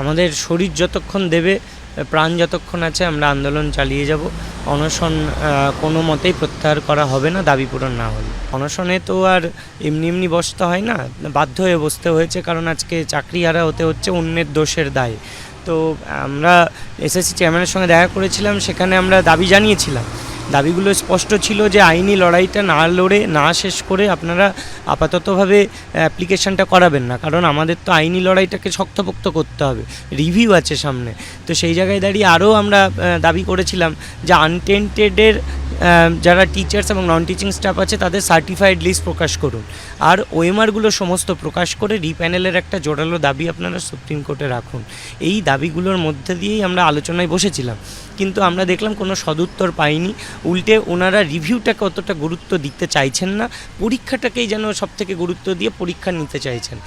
আমাদের শরীর যতক্ষণ দেবে, প্রাণ যতক্ষণ আছে, আমরা আন্দোলন চালিয়ে যাব। অনশন কোনো মতেই প্রত্যাহার করা হবে না, দাবি পূরণ না হলে। অনশনে তো আর এমনি এমনি বসতে হয় না, বাধ্য হয়ে বসতে হয়েছে, কারণ আজকে চাকরি হারা হতে হচ্ছে অন্যের দোষের দায়। তো আমরা এসএসসি চেয়ারম্যানের সঙ্গে দেখা করেছিলাম, সেখানে আমরা দাবি জানিয়েছিলাম। দাবিগুলো স্পষ্ট ছিল যে আইনি লড়াইটা না লড়ে, না শেষ করে আপনারা আপাততভাবে অ্যাপ্লিকেশানটা করাবেন না। কারণ আমাদের তো আইনি লড়াইটাকে শক্তপোক্ত করতে হবে। রিভিউ আছে সামনে। তো সেই জায়গায় দাঁড়িয়ে আরও আমরা দাবি করেছিলাম যে আনটেন্টেডের যারা টিচার্স এবং নন টিচিং স্টাফ আছে, তাদের সার্টিফাইড লিস্ট প্রকাশ করুন। আর ওএমআরগুলো সমস্ত প্রকাশ করে রিপ্যানেলের একটা জোরালো দাবি আপনারা সুপ্রিম কোর্টে রাখুন। এই দাবিগুলোর মধ্যে দিয়েই আমরা আলোচনায় বসেছিলাম। কিন্তু আমরা দেখলাম কোনো সদুত্তর পাইনি। উল্টে ওনারা রিভিউটাকে অতটা গুরুত্ব দিতে চাইছেন না। পরীক্ষাটাকেই যেন সব থেকে গুরুত্ব দিয়ে পরীক্ষা নিতে চাইছেন।